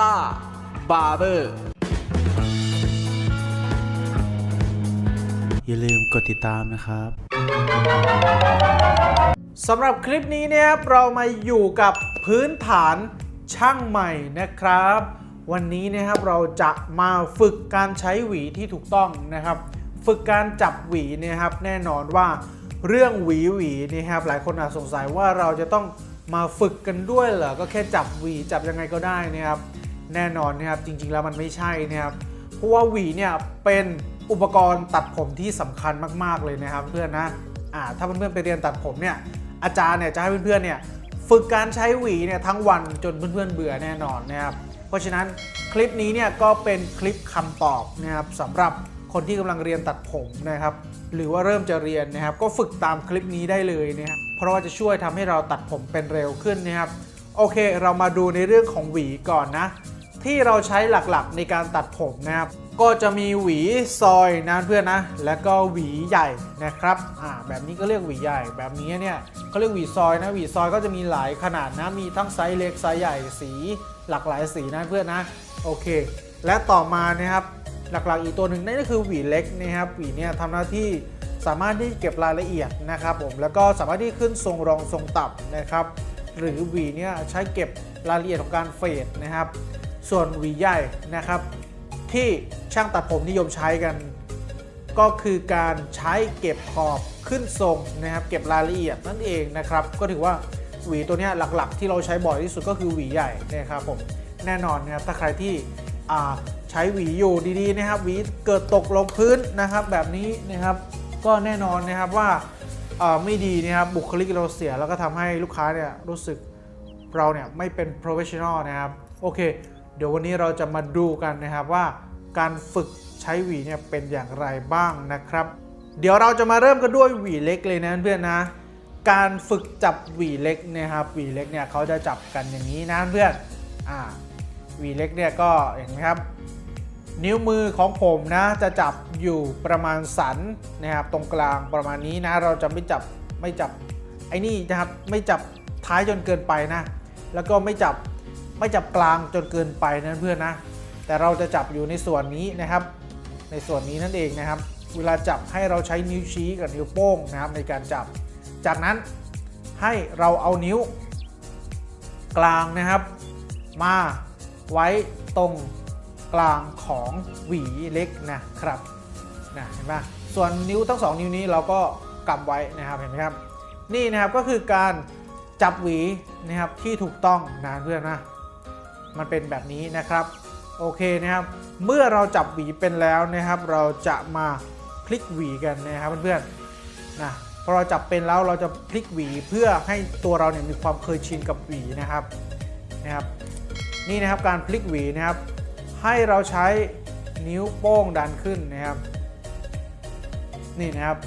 ต้าบาร์เบอร์ อย่าลืมกดติดตามนะครับ สำหรับคลิปนี้เนี่ยครับเรามาอยู่กับพื้นฐานช่างใหม่นะครับ วันนี้นะครับเราจะมาฝึกการใช้หวีที่ถูกต้องนะครับ ฝึกการจับหวีเนะครับแน่นอนว่าเรื่องหวีหวีนี่ครับหลายคนอาจสงสัยว่าเราจะต้องมาฝึกกันด้วยเหรอ ก็แค่จับหวีจับยังไงก็ได้นะครับ แน่นอนนะครับจริงๆแล้วมันไม่ใช่นะครับเพราะว่าหวีเนี่ยเป็นอุปกรณ์ตัดผมที่สำคัญมากๆเลยนะครับเพื่อนนะอ่าถ้าเพื่อนๆไปเรียนตัดผมเนี่ยอาจารย์เนี่ยจะให้เพื่อนๆเนี่ยฝึกการใช้หวีเนี่ยทั้งวันจนเพื่อนๆเบื่อแน่นอนนะครับเพราะฉะนั้นคลิปนี้เนี่ยก็เป็นคลิปคำตอบนะครับสำหรับคนที่กำลังเรียนตัดผมนะครับหรือว่าเริ่มจะเรียนนะครับก็ฝึกตามคลิปนี้ได้เลยนะครับเพราะว่าจะช่วยทำให้เราตัดผมเป็นเร็วขึ้นนะครับโอเค เรามาดูในเรื่องของหวีก่อนนะ ที่เราใช้หลักๆในการตัดผมนะครับก็จะมีหวีซอยนะเพื่อนนะ แล้วก็หวีใหญ่นะครับอ่าแบบนี้ก็เรียกหวีใหญ่ แบบนี้เนี่ยเขาเรียกหวีซอยนะหวีซอยก็จะมีหลายขนาดนะมีทั้งไซส์เล็กไซส์ใหญ่สีหลากหลายสีนะเพื่อนนะโอเค และต่อมานะครับหลักๆอีกตัวหนึ่งนั่นก็คือหวีเล็กนะครับหวีเนี่ยทำหน้าที่สามารถที่เก็บรายละเอียดนะครับผมแล้วก็สามารถที่ขึ้นทรงรองทรงต่ำนะครับ หรือหวีเนี่ยใช้เก็บรายละเอียดของการเฟดนะครับ ส่วนหวีใหญ่นะครับ ที่ช่างตัดผมนิยมใช้กัน ก็คือการใช้เก็บขอบขึ้นทรงนะครับ เก็บรายละเอียดนั่นเองนะครับ ก็ถือว่าหวีตัวนี้หลักๆ ที่เราใช้บ่อยที่สุดก็คือหวีใหญ่นะครับผมแน่นอนนะครับถ้าใครที่อ่าใช้หวีอยู่ดีๆนะครับหวีเกิดตกลงพื้นนะครับ แบบนี้นะครับก็แน่นอนนะครับว่าอ่าไม่ดีนะครับบุคลิกเราเสียแล้วก็ทำให้ลูกค้าเนี่ยรู้สึกเราเนี่ยไม่เป็น professional นะครับ โอเค เดี๋ยววันนี้เราจะมาดูกันนะครับว่า การฝึกใช้หวีเนี่ยเป็นอย่างไรบ้างนะครับ เดี๋ยวเราจะมาเริ่มกันด้วยหวีเล็กเลยนะเพื่อนนะ การฝึกจับหวีเล็กนะครับหวีเล็กเนี่ยเขาจะจับกันอย่างนี้นะเพื่อนอ่าหวีเล็กเนี่ยก็เห็นไหมครับ นิ้วมือของผมนะจะจับอยู่ประมาณสันนะครับตรงกลางประมาณนี้นะ เราจะไม่จับไม่จับไอ้นี่นะครับไม่จับท้ายจนเกินไปนะ แล้วก็ไม่จับ ไม่จับกลางจนเกินไปนะเพื่อนนะ แต่เราจะจับอยู่ในส่วนนี้นะครับ ในส่วนนี้นั่นเองนะครับ เวลาจับให้เราใช้นิ้วชี้กับนิ้วโป้งนะครับในการจับ จากนั้นให้เราเอานิ้วกลางนะครับ มาไว้ตรงกลางของหวีเล็กนะครับนะเห็นไหมส่วนนิ้วทั้งสองนิ้วนี้เราก็กำไว้นะครับเห็นไหมครับ นี่นะครับก็คือการจับหวีนะครับที่ถูกต้องนะเพื่อนนะ มันเป็นแบบนี้นะครับโอเคนะครับ เมื่อเราจับหวีเป็นแล้วนะครับ เราจะมาพลิกหวีกันนะครับเพื่อนๆนะพอเราจับเป็นแล้วเราจะพลิกหวีเพื่อให้ตัวเราเนี่ยมีความเคยชินกับหวีนะครับนะครับ นี่นะครับการพลิกหวีนะครับ ให้เราใช้นิ้วโป้งดันขึ้นนะครับ นี่นะครับ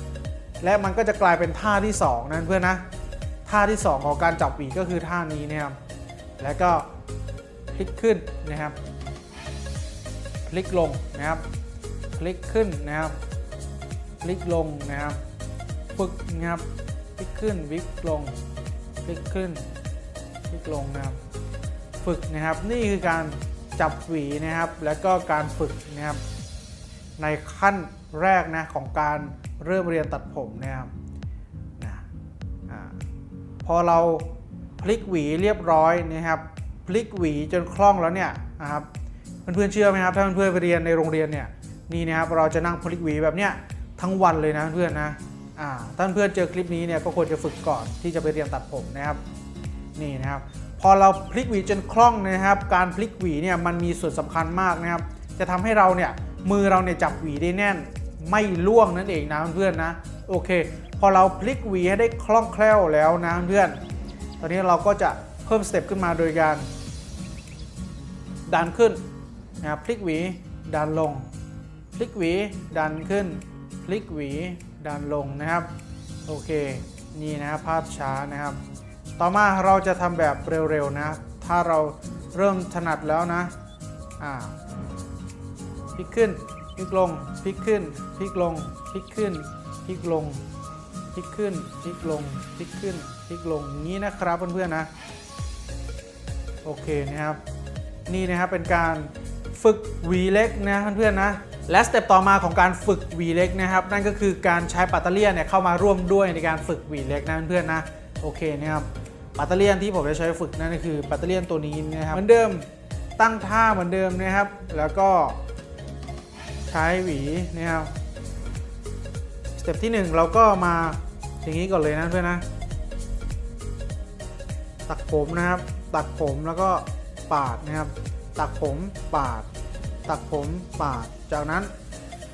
และมันก็จะกลายเป็นท่าที่สองนั่นเพื่อนนะท่าที่ 2 ของการจับหวีก็คือท่านี้นะครับ แล้วก็ ลิกขึ้นนะครับพลิกลงนะครับพลิกขึ้นนะครับพลิกลงนะครับฝึกนะครับพลิกขึ้นพลิกลงพลิกขึ้นพลิกลงนะครับ ฝึกนะครับนี่คือการจับหวีนะครับ แล้วก็การฝึกนะครับ ในขั้นแรกนะของการเริ่มเรียนตัดผมนะครับนะพอเราพลิกหวีเรียบร้อยนะครับ พลิกหวีจนคล่องแล้วเนี่ยนะครับเพื่อนๆเชื่อไหมครับ ถ้าเพื่อนๆไปเรียนในโรงเรียนเนี่ยนี่นะครับเราจะนั่งพลิกหวีแบบเนี้ยทั้งวันเลยนะเพื่อนนะอ่าถ้านเพื่อนเจอคลิปนี้เนี่ยก็ควรจะฝึกก่อนที่จะไปเรียนตัดผมนะครับนี่นะครับพอเราพลิกหวีจนคล่องนะครับ การพลิกหวีเนี่ยมันมีส่วนสำคัญมากนะครับ จะทำให้เราเนี่ยมือเราเนี่ยจับหวีได้แน่น ไม่ล่วงนั่นเองนะเพื่อนๆนะโอเค พอเราพลิกหวีให้ได้คล่องแคล่วแล้วนะเพื่อนตอนนี้เราก็จะเพิ่มสเต็ปขึ้นมาโดยการ ดันขึ้นนะครับพลิกหวีดันลง พลิกหวีดันขึ้น พลิกหวีดันลงนะครับ โอเค นี่นะครับภาพช้านะครับ ต่อมาเราจะทำแบบเร็วๆนะ ถ้าเราเริ่มถนัดแล้วนะอ่าพลิกขึ้น พลิกลง พลิกขึ้น พลิกลง พลิกขึ้น พลิกลง พลิกขึ้น พลิกลง พลิกขึ้น พลิกลงงนี้นะครับเพื่อนๆนะ โอเคนะครับ นี่นะครับเป็นการฝึกหวีเล็กนะเพื่อนๆนะและสเต็ปต่อมาของการฝึกหวีเล็กนะครับนั่นก็คือการใช้ปัตเตอร์เลียนเนี่ยเข้ามาร่วมด้วยในการฝึกหวีเล็กนะเพื่อนๆนะโอเคนะครับปัตเตอร์เลียนที่ผมจะใช้ฝึกนั่นก็คือปัตเตอร์เลียนตัวนี้นะครับเหมือนเดิมตั้งท่าเหมือนเดิมนะครับ แล้วก็ใช้หวีนะครับสเต็ปที่ 1 เราก็มาอย่างนี้ก่อนเลยนะเพื่อนนะตักผมนะครับตักผมแล้วก็ ปาดนะครับ ตักผมปาด ตักผมปาด จากนั้น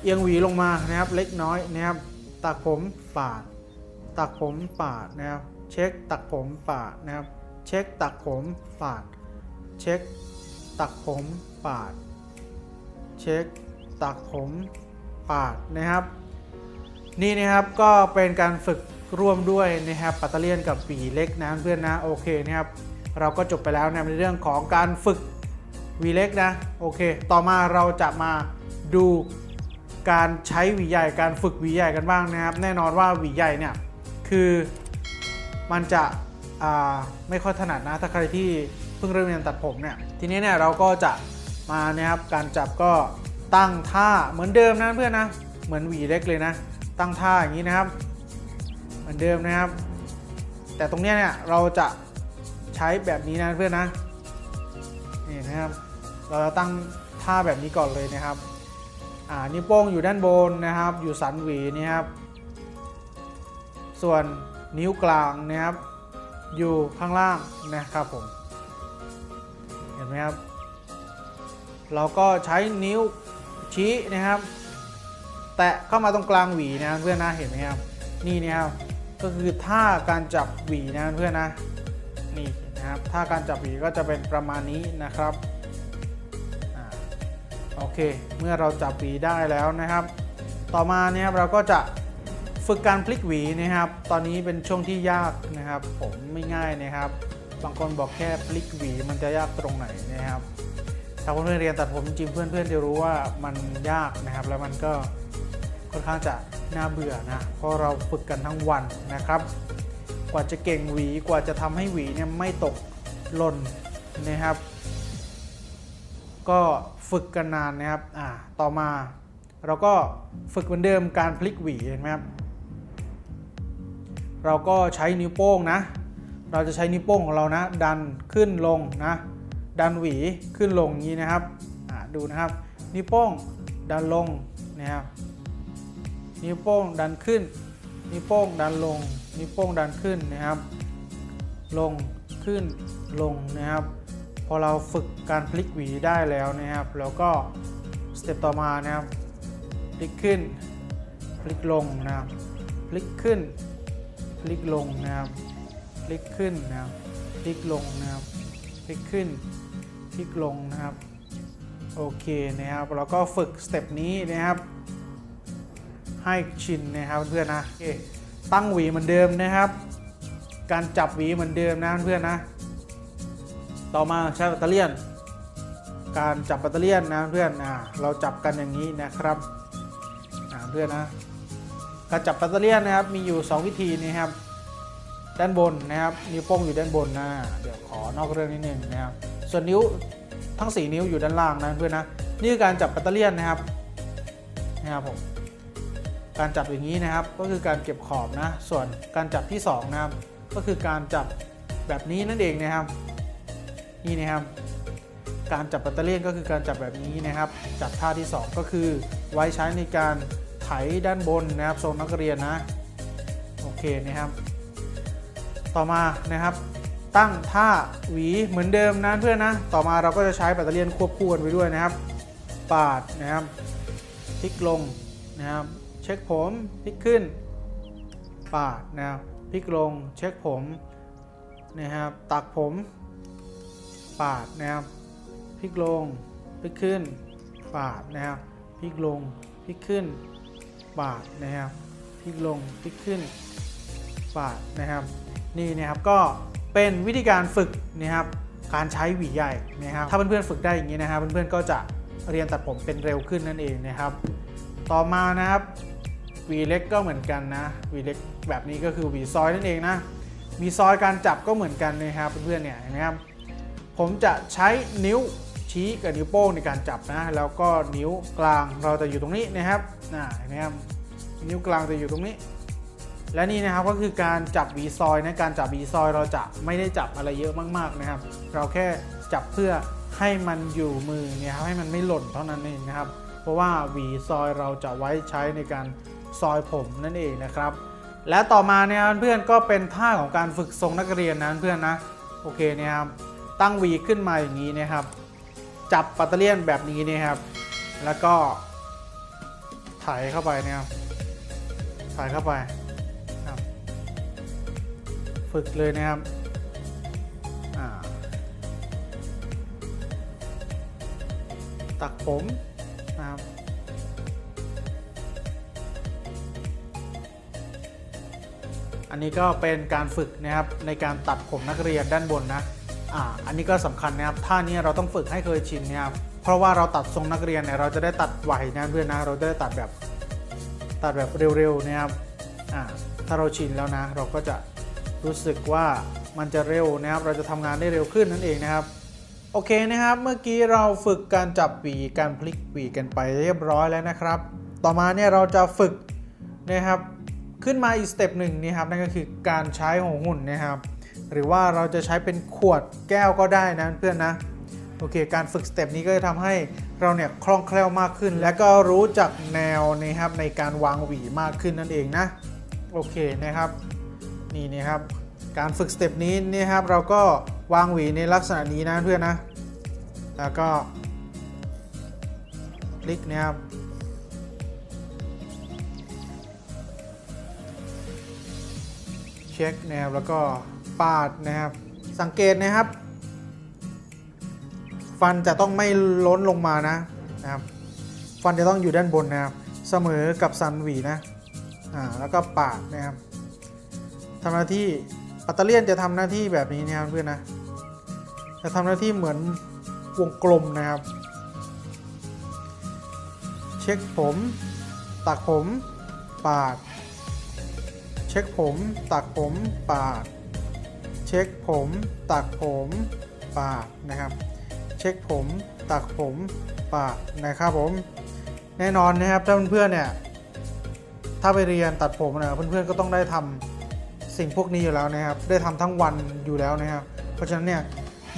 เอียงหวีลงมานะครับเล็กน้อยนะครับ ตักผมปาด ตักผมปาดนะครับ เช็คตักผมปาดนะครับ เช็คตักผมปาด เช็คตักผมปาด เช็คตักผมปาดนะครับ นี่นะครับก็เป็นการฝึกร่วมด้วยนะครับปัตเตอร์เลียนกับปีเล็กนะเพื่อนนะโอเคนะครับ เราก็จบไปแล้วนะในเรื่องของการฝึกหวีเล็กนะโอเค ต่อมาเราจะมาดูการใช้หวีใหญ่การฝึกหวีใหญ่กันบ้างนะครับ แน่นอนว่าหวีใหญ่เนี่ยคือมันจะไม่ค่อยถนัดนะถ้าใครที่เพิ่งเริ่มเรียนตัดผมเนี่ยทีนี้เนี่ยเราก็จะมานะครับการจับก็ตั้งท่าเหมือนเดิมนะเพื่อนนะเหมือนหวีเล็กเลยนะ ตั้งท่าอย่างนี้นะครับ เหมือนเดิมนะครับ แต่ตรงนี้เนี่ยเราจะ ใช้แบบนี้นะเพื่อนนะนี่นะครับ เราจะตั้งท่าแบบนี้ก่อนเลยนะครับ อ่านิ้วโป้งอยู่ด้านบนนะครับ อยู่สันหวีนี่ครับ ส่วนนิ้วกลางนะครับ อยู่ข้างล่างนะครับผม เห็นไหมครับ เราก็ใช้นิ้วชี้นะครับ แตะเข้ามาตรงกลางหวีนะเพื่อนนะเห็นไหมครับ นี่นะครับก็คือท่าการจับหวีนะเพื่อนนะนี่ นะครับท่าการจับหวีก็จะเป็นประมาณนี้นะครับอโอเค เมื่อเราจับหวีได้แล้วนะครับ ต่อมาเนี่ยครับเราก็จะฝึกการพลิกหวีนะครับ ตอนนี้เป็นช่วงที่ยากนะครับ ผมไม่ง่ายนะครับ บางคนบอกแค่พลิกหวีมันจะยากตรงไหนนะครับ ถ้าเพื่อนๆเรียนตัดผมจริงเพื่อนๆจะรู้ว่ามันยากนะครับ แล้วมันก็ค่อนข้างจะน่าเบื่อนะ เพราะเราฝึกกันทั้งวันนะครับ กว่าจะเก่งหวีกว่าจะทำให้หวีเนี่ยไม่ตกหล่นนะครับ ก็ฝึกกันนานนะครับอ่าต่อมาเราก็ฝึกเหมือนเดิมการพลิกหวีเห็นไหมครับเราก็ใช้นิ้วโป้งนะ เราจะใช้นิ้วโป้งของเรานะ ดันขึ้นลงนะ ดันหวีขึ้นลงงนี้นะครับอ่าดูนะครับ นิ้วโป้งดันลงนะครับ นิ้วโป้งดันขึ้น นิ้วโป้งดันลง นิ้วโป้งดันขึ้นนะครับ ลงขึ้นลงนะครับ พอเราฝึกการพลิกหวีได้แล้วนะครับ แล้วก็สเต็ปต่อมานะครับ พลิกขึ้น พลิกลงนะครับ พลิกขึ้น พลิกลงนะครับ พลิกขึ้นนะครับ พลิกลงนะครับ พลิกขึ้น พลิกลงนะครับ โอเคนะครับ แล้วก็ฝึกสเต็ปนี้นะครับ ให้ชินนะครับเพื่อนๆนะโอเค ตั้งหวีเหมือนเดิมนะครับ การจับหวีเหมือนเดิมนะเพื่อนนะ ต่อมาใช้แบตเตอเลียนการจับแบตเตอเลียนนะเพื่อนอ่าเราจับกันอย่างนี้นะครับอ่าเพื่อนนะการจับแบตเตอเลียนนะครับมีอยู่ 2 วิธีนะครับ ด้านบนนะครับ นิ้วโป้งอยู่ด้านบนนะเดี๋ยวขอนอกเรื่องนิดนึงนะครับ ส่วนนิ้วทั้ง 4 นิ้วอยู่ด้านล่างนะเพื่อนนะนี่คือการจับแบตเตอเลียนนะครับนะครับผม การจับอย่างนี้นะครับ ก็คือการเก็บขอบนะ ส่วนการจับที่สองนะครับ ก็คือการจับแบบนี้นั่นเองนะครับ นี่นะครับ การจับแบตเตอรี่ก็คือการจับแบบนี้นะครับ จับท่าที่ 2 ก็คือไว้ใช้ในการไถด้านบนนะครับโซนนักเรียนนะ โอเคนะครับ ต่อมานะครับตั้งท่าหวีเหมือนเดิมนะเพื่อนนะ ต่อมาเราก็จะใช้แบตเตอรี่ควบคู่กันไปด้วยนะครับ ปาดนะครับพลิกลงนะครับ ช็คผมพลิกขึ้น ปาดนะครับพลิกลงเช็คผมนะครับตักผม ปาดนะครับพลิกลงพลิกขึ้น ปาดนะครับพลิกลงพลิกขึ้น ปาดนะครับพลิกลงพลิกขึ้น ปาดนะครับ นี่นะครับก็เป็นวิธีการฝึกนะครับการใช้หวีใหญ่นะครับถ้าเพื่อนๆฝึกได้อย่างนี้นะครับเพื่อนๆก็จะเรียนตัดผมเป็นเร็วขึ้นนั่นเองนะครับ ต่อมานะครับ หวีเล็กก็เหมือนกันนะหวีเล็กแบบนี้ก็คือหวีซอยนั่นเองนะมีซอยการจับก็เหมือนกันนะครับเพื่อนๆเนี่ยเห็นไหมครับผมจะใช้นิ้วชี้กับนิ้วโป้งในการจับนะแล้วก็นิ้วกลางเราจะอยู่ตรงนี้นะครับน่าเห็นไหมครับนิ้วกลางจะอยู่ตรงนี้ และนี่นะครับก็คือการจับวีซอยนะการจับวีซอยเราจะไม่ได้จับอะไรเยอะมากๆนะครับ เราแค่จับเพื่อให้มันอยู่มือเนี่ยครับให้มันไม่หล่นเท่านั้นเองนะครับ เพราะว่าวีซอยเราจะไว้ใช้ในการ ซอยผมนั่นเองนะครับ และต่อมาเนี่ยเพื่อนก็เป็นท่าของการฝึกทรงนักเรียนนะเพื่อนนะโอเคเนี่ยครับตั้งวีขึ้นมาอย่างนี้นะครับ จับปัตเตอร์เลียนแบบนี้นะครับ แล้วก็ไถ่ายเข้าไปเนี่ยครับไถ่ายเข้าไปครับฝึกเลยนะครับตักผมนะครับ อันนี้ก็เป็นการฝึกนะครับในการตัดผมนักเรียนด้านบนนะอ่าอันนี้ก็สำคัญนะครับท่านี้เราต้องฝึกให้เคยชินนะครับเพราะว่าเราตัดทรงนักเรียนเนี่ยเราจะได้ตัดไหวนะเพื่อนนะเราจะได้ตัดแบบตัดแบบเร็วๆนะครับอ่าถ้าเราชินแล้วนะ เราก็จะรู้สึกว่ามันจะเร็วนะครับ เราจะทำงานได้เร็วขึ้นนั่นเองนะครับโอเคนะครับ เมื่อกี้เราฝึกการจับหวีการพลิกหวีกันไปเรียบร้อยแล้วนะครับ ต่อมาเนี่ยเราจะฝึกนะครับ ขึ้นมาอีกสเต็ปหนึ่งนี่ครับนั่นก็คือการใช้หัวหุ่นนะครับ หรือว่าเราจะใช้เป็นขวดแก้วก็ได้นะเพื่อนนะโอเค การฝึกสเต็ปนี้ก็จะทำให้เราเนี่ยคล่องแคล่วมากขึ้น และก็รู้จักแนวนะครับในการวางหวีมากขึ้นนั่นเองนะโอเคนะครับนี่นะครับ การฝึกสเต็ปนี้นี่ครับเราก็วางหวีในลักษณะนี้นะเพื่อนนะแล้วก็คลิกนะครับ ช็คนะครับแล้วก็ปาดนะครับ สังเกตนะครับ ฟันจะต้องไม่ล้นลงมานะนะครับ ฟันจะต้องอยู่ด้านบนนะครับ เสมอกับสันหวีนะอ่าแล้วก็ปาดนะครับทำหน้าที่ปัตเตเลียนจะทำหน้าที่แบบนี้นะครับเพื่อนนะจะทำหน้าที่เหมือนวงกลมนะครับ เช็คผม ตักผมปาด ช็คผม ตักผมปาด เช็คผม ตักผมปาดนะครับ เช็คผม ตักผมปาดนะครับผม แน่นอนนะครับถ้าเพื่อนๆเนี่ยถ้าไปเรียนตัดผมนะเพื่อนๆก็ต้องได้ทำสิ่งพวกนี้อยู่แล้วนะครับ ได้ทำทั้งวันอยู่แล้วนะครับ เพราะฉะนั้นเนี่ย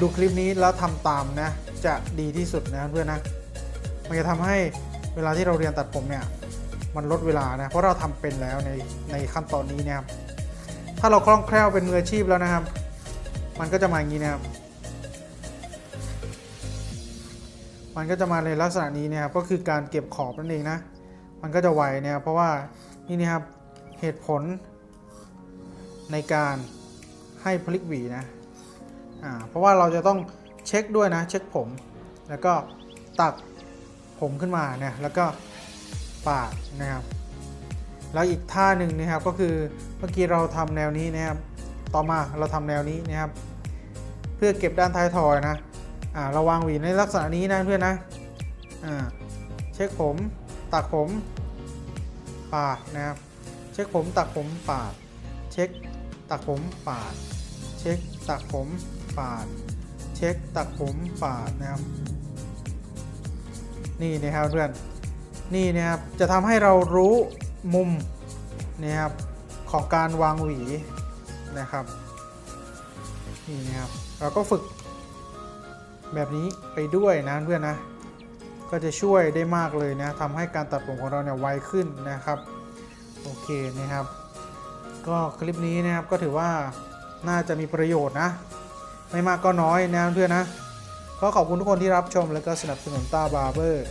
ดูคลิปนี้แล้วทำตามนะจะดีที่สุดนะเพื่อนนะมันจะทำให้เวลาที่เราเรียนตัดผมเนี่ย มันลดเวลานะเพราะเราทำเป็นแล้วในในขั้นตอนนี้นะครับ ถ้าเราคล่องแคล่วเป็นมืออาชีพแล้วนะครับ มันก็จะมาอย่างนี้นะครับ มันก็จะมาในลักษณะนี้นะครับก็คือการเก็บขอบนั่นเองนะ มันก็จะไวนะครับเพราะว่านี่นะครับเหตุผลในการให้พลิกหวีนะอ่าเพราะว่าเราจะต้องเช็คด้วยนะเช็คผม แล้วก็ตักผมขึ้นมาเนี่ยแล้วก็ ปาดนะครับ แล้วอีกท่าหนึ่งนะครับก็คือเมื่อกี้เราทำแนวนี้นะครับ ต่อมาเราทำแนวนี้นะครับ เพื่อเก็บด้านท้ายทอยนะอ่าเราวางหวีในลักษณะนี้นะเพื่อนนะอ่าเช็คผมตักผมปาดนะครับ เช็คผมตักผมปาด เช็คตักผมปาด เช็คตักผมปาด เช็คตักผมปาดนะครับ นี่นะครับเพื่อน นี่นะครับจะทำให้เรารู้มุมนะครับของการวางหวีนะครับนี่นะครับเราก็ฝึกแบบนี้ไปด้วยนะเพื่อนนะก็จะช่วยได้มากเลยนะทำให้การตัดผมของเราเนี่ยไวขึ้นนะครับโอเคนะครับ ก็คลิปนี้นะครับก็ถือว่าน่าจะมีประโยชน์นะ ไม่มากก็น้อยนะเพื่อนนะก็ขอบคุณทุกคนที่รับชมแล้วก็สนับสนุนต้าบาร์เบอร์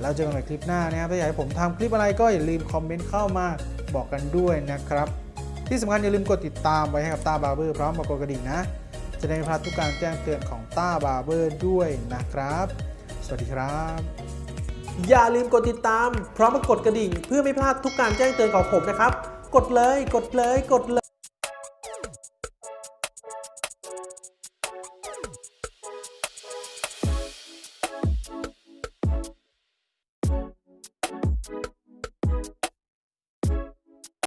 แล้วเจอกันใหม่คลิปหน้านะครับถ้าอยากให้ผมทำคลิปอะไรก็อย่าลืมคอมเมนต์เข้ามาบอกกันด้วยนะครับ ที่สำคัญอย่าลืมกดติดตามไว้ให้กับต้าบาร์เบอร์พร้อมกับกดกระดิ่งนะ จะได้ไม่พลาดทุกการแจ้งเตือนของต้าบาร์เบอร์ด้วยนะครับ สวัสดีครับ อย่าลืมกดติดตาม พร้อมกับกดกระดิ่ง เพื่อไม่พลาดทุกการแจ้งเตือนของผมนะครับ กดเลย กดเลย กดเลย